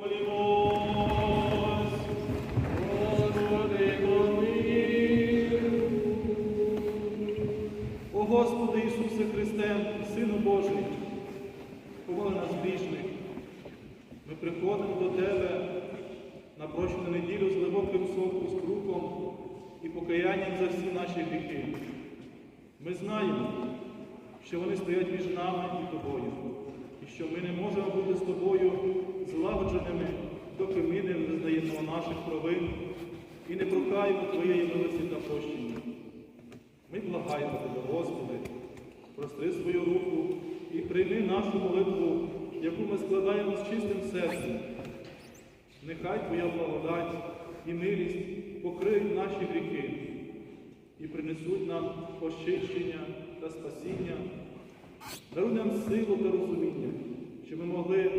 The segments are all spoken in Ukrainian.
О Господи Ісусе Христе, Сину Божий, помоли нас грішних. Ми приходимо до Тебе на прощену неділю з глибоким скрупом і покаянням за всі наші гріхи. Ми знаємо, що вони стоять між нами і тобою, і що ми не можемо бути з тобою провин і не прохаємо Твоєї милості та прощення. Ми благаємо Тебе, Господи, простри свою руку і прийми нашу молитву, яку ми складаємо з чистим серцем. Нехай Твоя благодать і милість покриють наші гріхи і принесуть нам очищення та спасіння, даруй нам силу та розуміння, щоб ми могли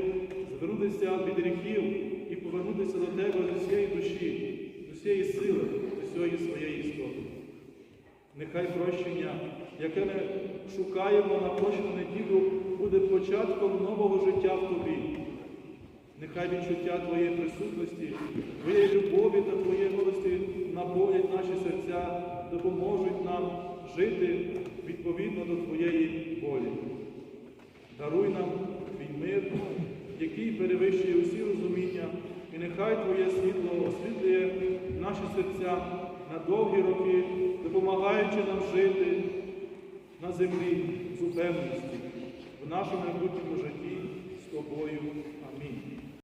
звернутися від гріхів повернутися до Тебе з усієї душі, з усієї сили, з усієї своєї істоти. Нехай прощення, яке ми шукаємо на прощену неділю, буде початком нового життя в Тобі. Нехай відчуття Твоєї присутності, Твоєї любові та Твоєї милості наповнять наші серця, допоможуть нам жити відповідно до Твоєї волі. Даруй нам твій мир, який перевищує усі розуміння, і нехай Твоє світло освітлює наші серця на довгі роки, допомагаючи нам жити на землі з упевненістю в нашому майбутньому житті.